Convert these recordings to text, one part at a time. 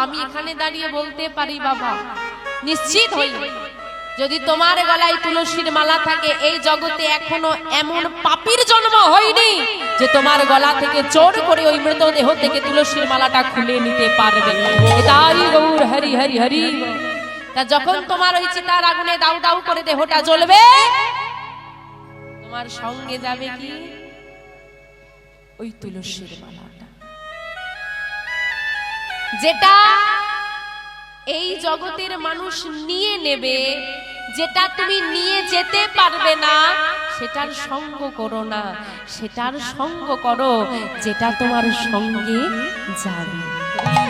আমি এখানে দাঁড়িয়ে বলতে পারি বাবা। নিশ্চিত হই। যদি তোমার গলায় তুলসীর মালা থাকে এই জগতে এখনও এমন পাপির জন্ম হয়নি যে তোমার গলা থেকে চোর করে ওই মৃতদেহ থেকে তুলসীর মালাটা খুলে নিতে পারবে। তাই গৌর হরি হরি হরি। তা যখন তোমার ওই চিতার আগুনে দাউ দাউ করে দেহটা জ্বলবে তোমার সঙ্গে যাবে কি? ওই তুলসীর মালাটা যেটা এই জগতের মানুষ নিয়ে নেবে, যেটা তুমি নিয়ে যেতে পারবে না, সেটার সঙ্গ করো না। সেটার সঙ্গ করো, যেটা তোমার সঙ্গে যাবে।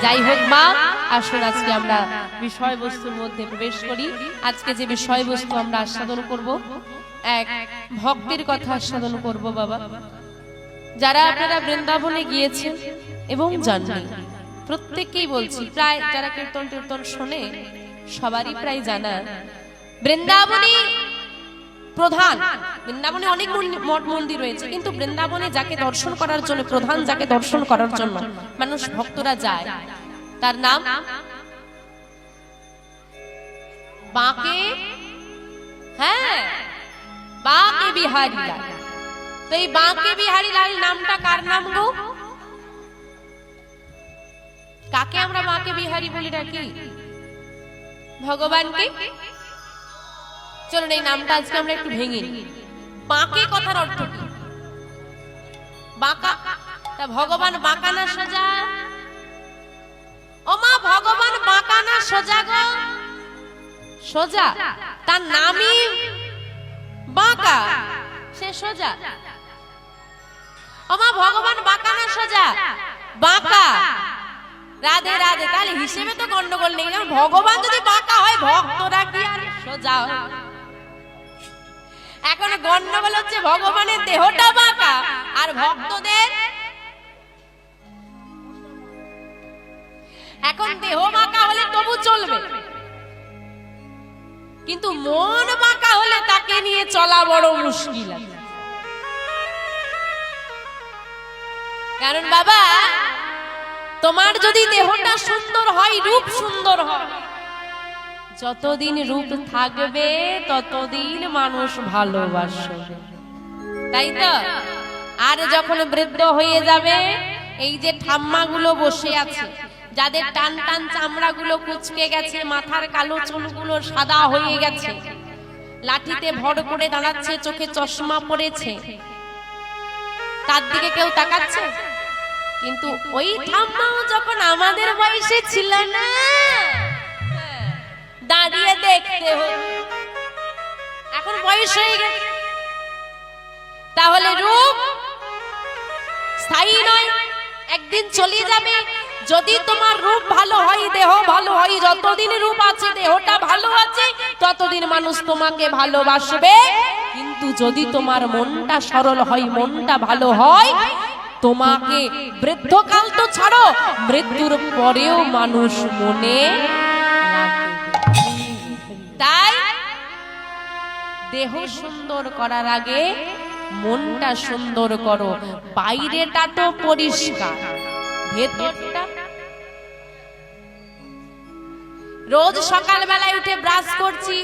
যাই হোক মা, আসুন আজকে আমরা বিষয়বস্তুর মধ্যে প্রবেশ করি। আজকে যে বিষয়বস্তু আমরা আস্বাদন করব, এক ভক্তির কথা আস্বাদন করব বাবা। যারা আপনারা বৃন্দাবনে গিয়েছেন এবং জানেন প্রত্যেককেই বলছি প্রায় যারা কীর্তন টীর্তন শোনে সবারই প্রায় জানা। বৃন্দাবনী প্রধান। বৃন্দাবনে অনেক মঠ মন্দির রয়েছে কিন্তু বৃন্দাবনে যাকে দর্শন করার জন্য প্রধান যাকে দর্শন করার জন্য মানুষ ভক্তরা যায়। তার নাম? বাঁকে হ্যাঁ। বাঁকে বিহারী লাল। তো এই বাঁকে বিহারী লাল নামটা কার নাম গো? কাকে আমরা মাকে বিহারি বলি ডাকি? ভগবানকে? চলুন, এই নামটা আজকে আমরা একটু ভেঙে। বাঁকে কথার অর্থ কি? বাঁকা। তা ভগবান বাঁকা না সোজা? ও মা, ভগবান বাঁকা না সোজা গো? সোজা? তার নামই বাঁকা। সে সোজা। ওমা ভগবান বাঁকা না সোজা? বাঁকা। রাধে রাধে তাহলে হিসেবে তো গন্ডগোল নেই। ভগবান যদি বাঁকা হয়, ভক্তরা কি আর সোজা এখন গন্ডগোল হচ্ছে ভগবানের দেহটা বাঁকা আর ভক্তদের এখন দেহ বাঁকা হলে তবু চলবে। কিন্তু মন বাঁকা হলে তাকে নিয়ে চলা বড় মুশকিল। কারণ বাবা তোমার যদি দেহটা সুন্দর হয়, রূপ সুন্দর হয়। যতদিন রূপ থাকবে, ততদিন মানুষ ভালোবাসবে। তাই তো? আর যখন বৃদ্ধ হয়ে যাবে, এই যে ঠাম্মাগুলো বসে আছে, যাদের টান টান চামড়াগুলো কুচকে গেছে, মাথার কালো চুলগুলো সাদা হয়ে গেছে, লাঠিতে ভর করে দাঁড়াচ্ছে, চোখে চশমা পড়েছে, তার দিকে কেউ তাকাচ্ছে? কিন্তু ওই ঠাম্মাও যখন আমাদের বয়সে ছিল না। দাঁড়িয়ে দেখতে এখন বয়স হয়ে গেছে। তাহলে রূপ স্থায়ী নয়। একদিন চলে যাবে। যদি তোমার রূপ ভালো হয় দেহ ভালো হয় যতদিন রূপ আছে দেহটা ভালো আছে ততদিন মানুষ তোমাকে ভালোবাসবে। কিন্তু যদি তোমার মনটা সরল হয় মনটা ভালো হয় তোমাকে বৃদ্ধকাল তো ছাড়ো, মৃত্যুর পরেও মানুষ মনে তাই দেহ সুন্দর করার আগে মনটা সুন্দর করো। বাইরেটা তো পরিষ্কার, ভেতরটা রোজ সকাল বেলায় উঠে ব্রাশ করছি।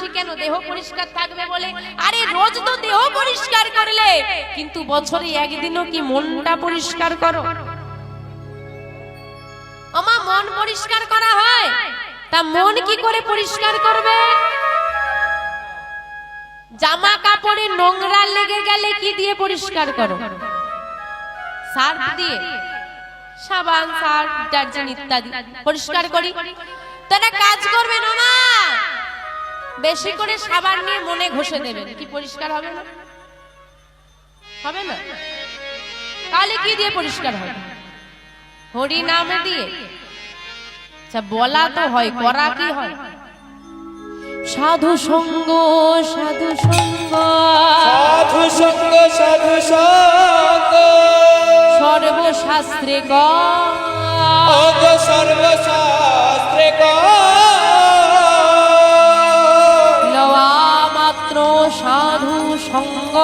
করছি কেন? দেহ পরিষ্কার থাকবে বলে। আরে, রোজ তো দেহ পরিষ্কার করলে। কিন্তু বছরে একদিনও কি মনটা পরিষ্কার করো? আমা মন পরিষ্কার করা হয়। তা মন কি করে পরিষ্কার করবে? জামা কাপড়ে নোংরা লেগে গেলে কি দিয়ে পরিষ্কার করো? সার্ফ দিয়ে? সাবান, সার্ফ, ডিটারজেন্ট ইত্যাদি। পরিষ্কার করি? তারা কাজ করবে না মা বেশি করে সাবান নিয়ে মনে ঘষে দেবেন। কি পরিষ্কার হবে না? হবে না? তাহলে কি দিয়ে পরিষ্কার হবে? হরি নাম দিয়ে? আচ্ছা বলা তো হয় করা কি হয়? সাধু সঙ্গ সাধু সঙ্গ সাধু সঙ্গ সাধু সঙ্গ সর্বশাস্ত্রে গ। সর্বশাস্ত্রে লওয়া সাধু সঙ্গ।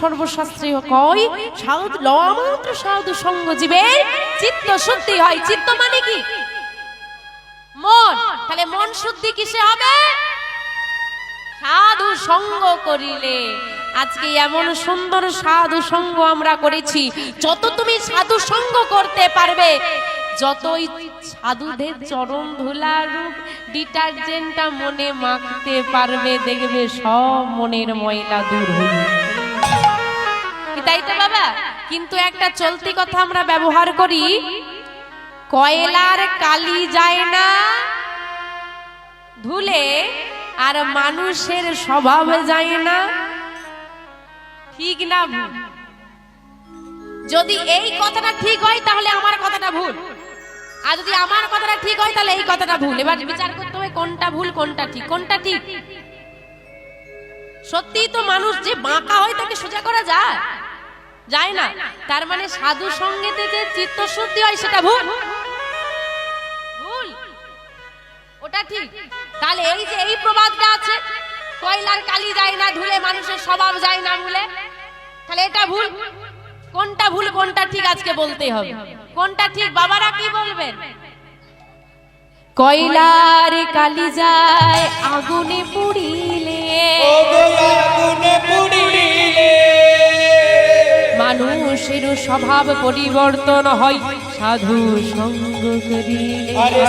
সর্বশাস্ত্রীয় কয় সাধু লমাত্র সাধু সঙ্গ জীবের। চিত্ত শুদ্ধি হয়। চিত্ত মানে কি? মন। তাহলে মন শুদ্ধি কিসে হবে? সাধু সঙ্গ করিলে। আজকে এমন সুন্দর সাধু সঙ্গ আমরা করেছি, যত তুমি সাধু সঙ্গ করতে পারবে, যতই সাধুদের চরণ ধুলা রূপ, ডিটারজেন্টটা মনে মাখতে পারবে, দেখবে সব মনের ময়লা দূর হয়ে তাই তো বাবা? কিন্তু একটা চলতি কথা আমরা ব্যবহার করি, কয়লার কালি যায় না, ধুলে আর মানুষের স্বভাব যায় না। ঠিক না যদি এই কথাটা ঠিক হয়, তাহলে আমার কথাটা ভুল। আর যদি আমার কথাটা ঠিক হয়, তাহলে এই কথাটা ভুল। এবার বিচার করতে হবে কোনটা ভুল, কোনটা ঠিক। কোনটা ঠিক? সত্যি তো মানুষ যে বাঁকা হয়, তাকে সোজা করা যায়। যায় না। তার মানে সাধু সঙ্গেতে যে চিত্তশুদ্ধি হয় সেটা ভুল। ভুল। ওটা ঠিক। তাহলে এই যে এই প্রবাদটা আছে, কয়লার কালি যায় না, ধুলে মানুষের স্বভাব যায় না বলে তাহলে এটা ভুল। কোনটা ভুল, কোনটা ঠিক আজকে বলতে হবে। কোনটা ঠিক, বাবারা কি বলবেন? কয়লার কালি যায়, আগুনে পুড়িলে। আগুনে পুড়িলে। মানুষের স্বভাব পরিবর্তন হয়। সাধু সঙ্গ করি আরে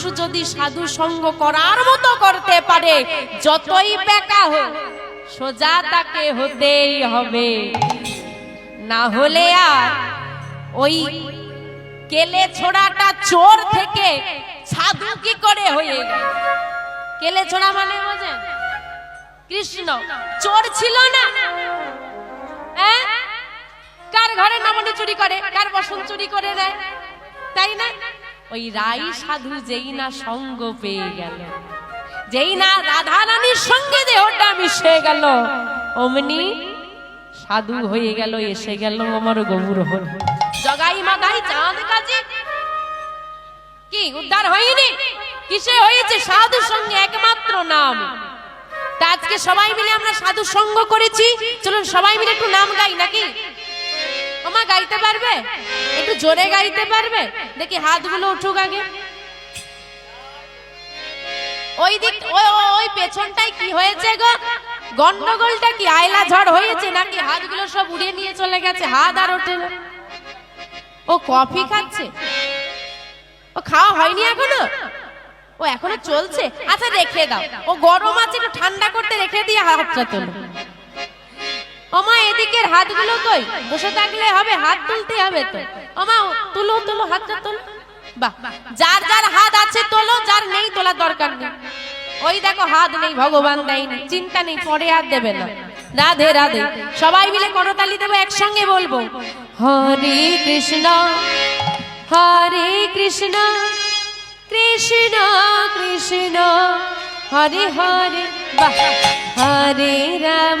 মানুষ যদি সাধু সঙ্গ করার মতো করতে পারে, যতই বেকা হোক, সোজা তাকে হতেই হবে। না হলে আর ওই কেলে ছোড়াটা চোর থেকে সাধু কি করে হয়ে কেলে ছোড়া মানে বোঝেন? কৃষ্ণ। চোর ছিল না। হ্যাঁ? কার ঘরে নমনি চুরি করে, কার বসন চুরি করে দেয়? তাই না? ওই রাই সাধু যেই না সঙ্গ পেয়ে গেল। যেই না রাধা রানীর সঙ্গে দেহটা মিশে গেল অমনি সাধু হয়ে গেল এসে গেল আমার গৌর হল। জগাই মাগাই চাঁদ কাজে। কি উদ্ধার হয়নি? কিসে হয়েছে সাধু সঙ্গে একমাত্র নাম? তা আজকে সবাই মিলে আমরা সাধু সঙ্গ করেছি। চলুন সবাই মিলে একটু নাম গাই নাকি? ওমা গাইতে পারবে? একটু জোরে গাইতে পারবে? দেখি হাতগুলো উঠুক আগে। ওই দিক, ওই, ওই- পেছনটায় কি হয়েছে গো? গন্ডগোলটা কি আয়লা ঝড় হয়েছে নাকি হাতগুলো সব উড়িয়ে নিয়ে চলে গেছে? হাত আর ওঠে ও কফি খাচ্ছে? ও খাওয়া হয়নি এখনও? ও এখনও চলছে? আচ্ছা রেখে দাও। ও গরম আছে, একটু ঠান্ডা করতে রেখে দিয়ে হাতটা তোলো ওমা, এদিকের হাতগুলো কই? বসে থাকলে হবে, হাত তুলতে হবে তো। ওমা, তুলো তুলো, হাতটা তোলো। বাহ, যার যার হাত আছে তোলো, যার নেই তোলার দরকার নেই। ওই দেখো, হাত নেই, ভগবান দেয়নি চিন্তা নেই, পরে আর দেবে না। রাধে রাধে। সবাই মিলে করতালি দেবো, একসঙ্গে বলব, হরে কৃষ্ণ হরে কৃষ্ণ কৃষ্ণ কৃষ্ণ, হরে হরে। হরে রাম।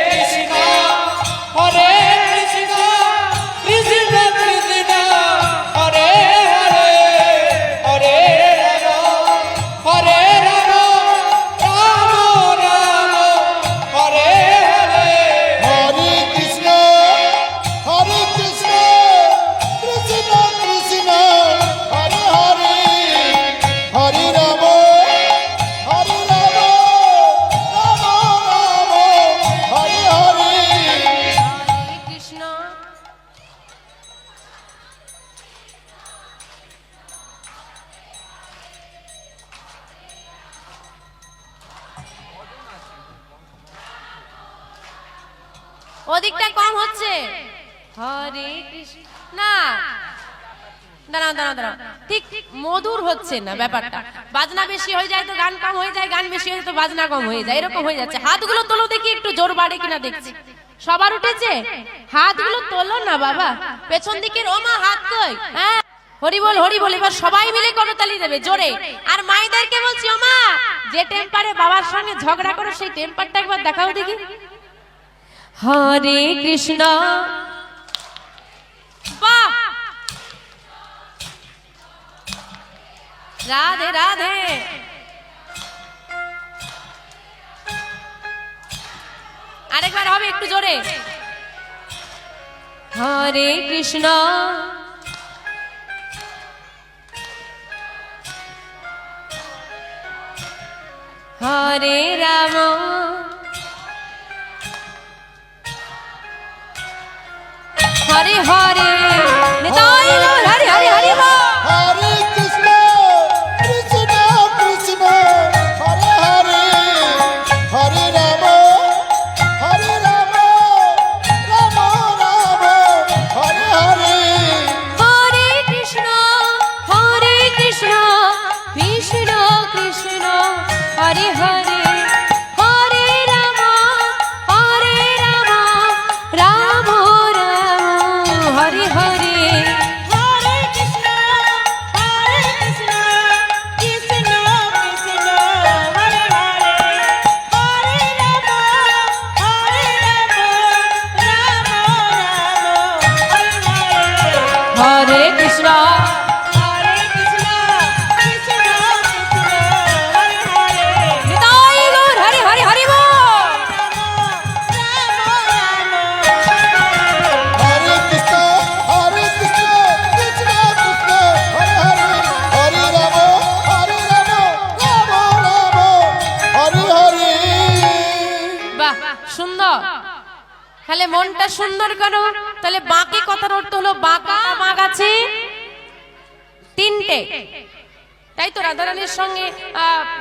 হরে কৃষ্ণ। না দাঁড়াও দাঁড়াও দাঁড়াও। ঠিক মধুর হচ্ছে না ব্যাপারটা। বাজনা বেশি হয়ে যায় তো গান কম হয়ে যায়, গান বেশি হয়ে তো বাজনা কম হয়ে যায়। এরকম হয়ে যাচ্ছে। হাতগুলো তোলো দেখি, একটু জোর বাড়ে কিনা দেখছি। সবার উঠেছে? হাতগুলো তোলো না বাবা। পেছন দিকের ও মা হাত কই? হ্যাঁ? হরি বল হরি বল, এবার সবাই মিলে করতালি দেবে, জোরে। আর মাইদেরকে বলছি ও মা যে টেম্পারে বাবার সঙ্গে ঝগড়া করো, সেই টেম্পারটা একবার দেখাও দেখি। হরে কৃষ্ণ। বাহ রাধে রাধে। আরেকবার হবে একটু জোরে। হরে কৃষ্ণ। হরে রাম। হরে হরে। নিতাই তাহলে মনটা সুন্দর করো। তাহলে বাকি কথার অর্থ হলো বাঁকা মা গাছে তিনটে। তাই তো রাধারানীর সঙ্গে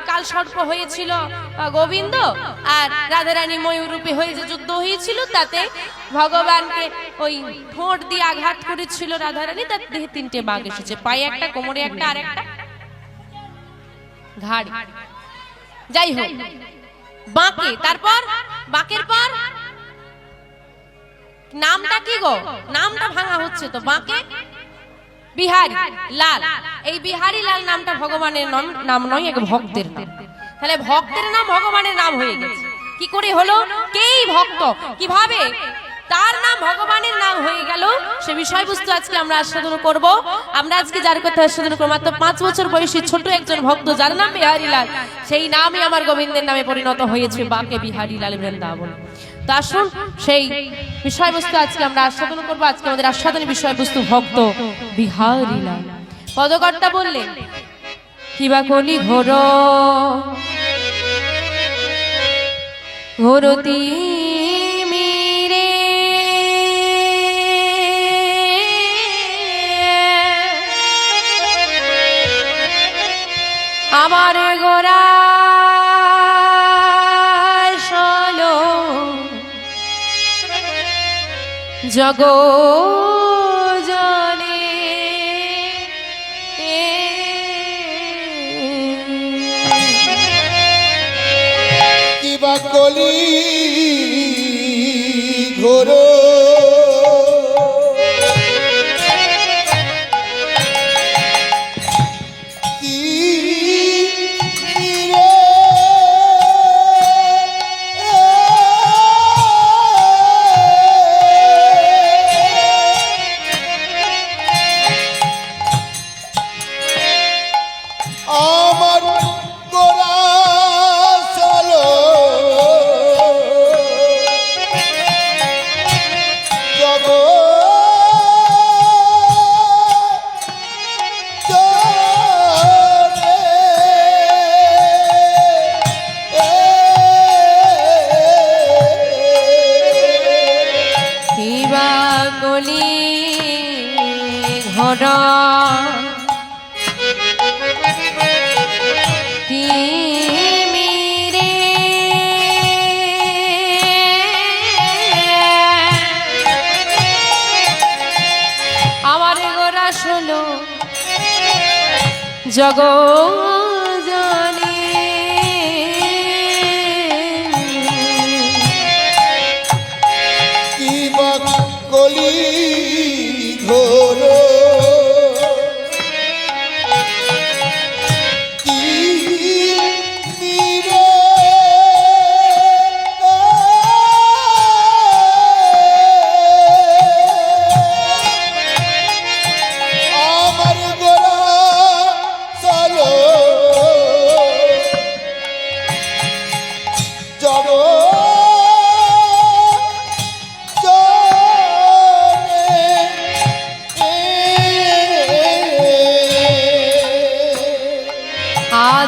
কাল সর্প হয়েছিল গোবিন্দ, আর রাধারানী ময়ূরূপী হয়ে যে যুদ্ধ হয়েছিল, তাতে ভগবানকে ওই ঠোঁট দিয়ে আঘাত করেছিল রাধারানী, তার দেহে তিনটে বাঘ এসেছে। পায়ে একটা, কোমরে একটা, আর একটা। ঘাড়ি। যাই হোক। বাঁকে, তারপর? বাঁকের পর? নামটা কি গো? নামটা ভাঙা হচ্ছে তো, বাঁকে? বিহারি, লাল। এই বিহারি লাল নামটা ভগবানের নাম নাম নয়, এক ভক্তের নাম। তাহলে ভক্তের নাম ভগবানের নাম হয়ে গেছে। কি করে হলো? কেই ভক্ত? কীভাবে? তার নাম ভগবানের নাম হয়ে গেল। সে বিষয়বস্তু আজকে আমরা আস্বাদন করব। আমরা আজকে যার কথা আস্বাদন করব, মাত্র পাঁচ বছর বয়সী ছোট একজন ভক্ত, যার নাম বিহারি লাল। সেই নামই আমার গোবিন্দের নামে পরিণত হয়েছে, বাকে বিহারি লাল বৃন্দাবন। তো আসুন। সেই বিষয়বস্তু আজকে আমরা আস্বাদন করব। আজকে আমাদের আস্বাদনের বিষয়বস্তু ভক্ত বিহারি লাল পদকর্তা বললেন কিবা কলি ঘোর? ঘোরতি মিরে আমার গোরা জগ কিবা কলি ঘোর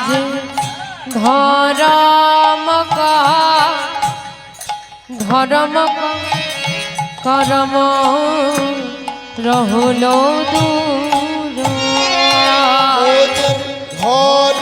আজ ধরম ধরম করম রহল দূর। ধর্মত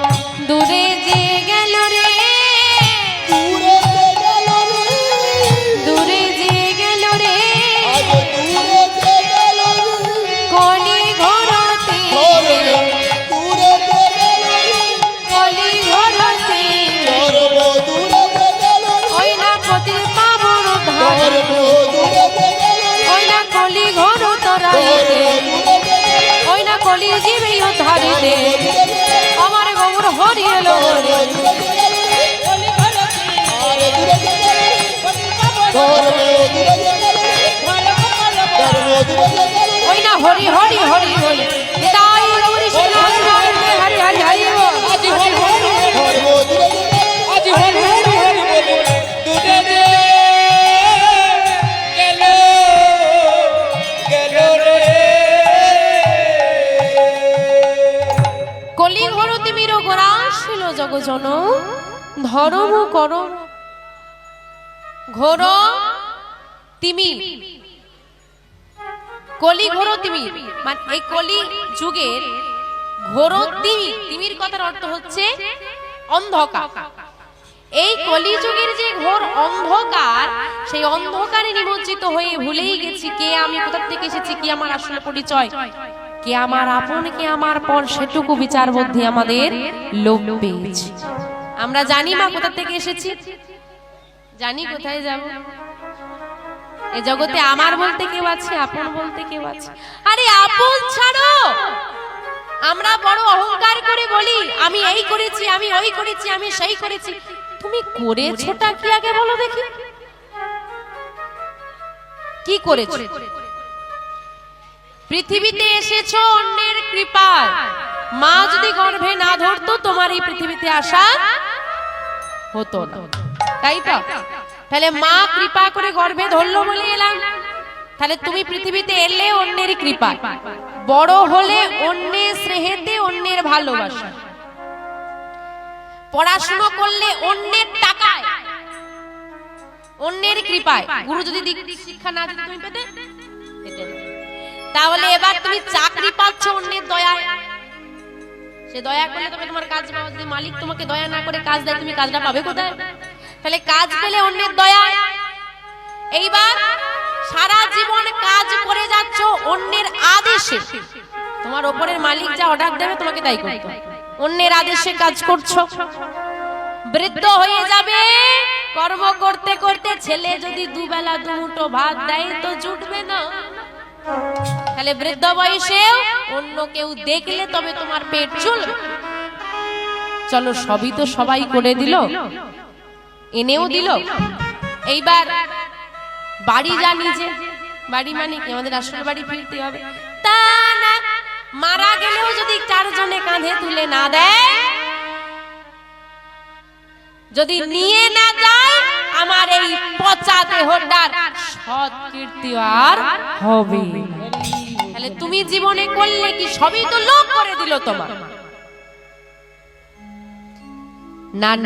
ওই না কলি দে আমার গৌর হরি এলো ঘর তিমির গোরাশিল জগজন, ধরম কর। ঘোর তিমি। কলি ঘোর তিমি। মানে এই কলি যুগের ঘোর তিমি, তিমির কথার অর্থ হচ্ছে অন্ধকার। এই কলি যুগের যে ঘোর অন্ধকার, সেই অন্ধকারে নিমজ্জিত হয়ে ভুলেই গেছি কে আমি, কোথা থেকে এসেছি, কি আমার আসলে পরিচয়? কে আমার আপন, কে আমার পর, সেটুকু বিচার বুদ্ধি আমাদের লোভ পেয়েছে। আমরা জানি মা কোথা থেকে এসেছি। জানি কোথায় যাব। এ জগতে আমার বলতে কেউ আছে, আপন বলতে কেউ আছে। আরে, আপন ছাড়ো! আমরা বড় অহংকার করে বলি, আমি এই করেছি, আমি ওই করেছি, আমি সেই করেছি। তুমি করেছোটা কি আগে বলো দেখি। কি করেছ? পৃথিবীতে এসেছ অন্যের কৃপায়। মা যদি গর্ভে না ধরতো, তোমার এই পৃথিবীতে আসা হতো তাই তো? তাহলে মা কৃপা করে গর্ভে ধরলো বলে এলাম। তাহলে তুমি পৃথিবীতে এলে অন্যের কৃপা। বড় হলে অন্যের স্নেহেতে অন্যের ভালোবাসা। পড়াশুনো করলে অন্যের টাকায়, অন্যের কৃপায়। গুরু যদি শিক্ষা না দিত তুমি পেতে। তাহলে এবার তুমি চাকরি পাচ্ছ অন্যের দয়ায়। সে দয়া করলে তুমি তোমার কাজ পাবে। যদি মালিক তোমাকে দয়া না করে কাজ দেয় তুমি কাজটা পাবে কোথায়? তাহলে কাজ পেলে অন্যের দয়ায়। এইবার সারা জীবন কাজ করে যাচ্ছ অন্যের আদেশে। তোমার ওপরের মালিক যা অর্ডার দেবে তোমাকে তাই করতে অন্যের আদেশে কাজ করছ। বৃদ্ধ হয়ে যাবে। কর্ম করতে করতে ছেলে যদি দুবেলা দুমুঠো ভাত দেয় তো জুটবে না। তাহলে বৃদ্ধ বয়সে অন্য কেউ দেখলে তবে তোমার পেট চলবে। চলো, সবই তো সবাই করে দিল। এনেও দিল। এইবার বাড়ি যা নিজে। বাড়ি মানে কি? আমাদের আসল বাড়ি ফিরতে হবে। তা না, মারা গেলেও যদি চারজনে কাঁধে তুলে না দেয়, যদি নিয়ে না যায়, আমার এই পচা দেহটার সৎ কীর্তি আর হবে তাহলে তুমি জীবনে করলে কি সবই তো লোক করে দিল তোমার? না।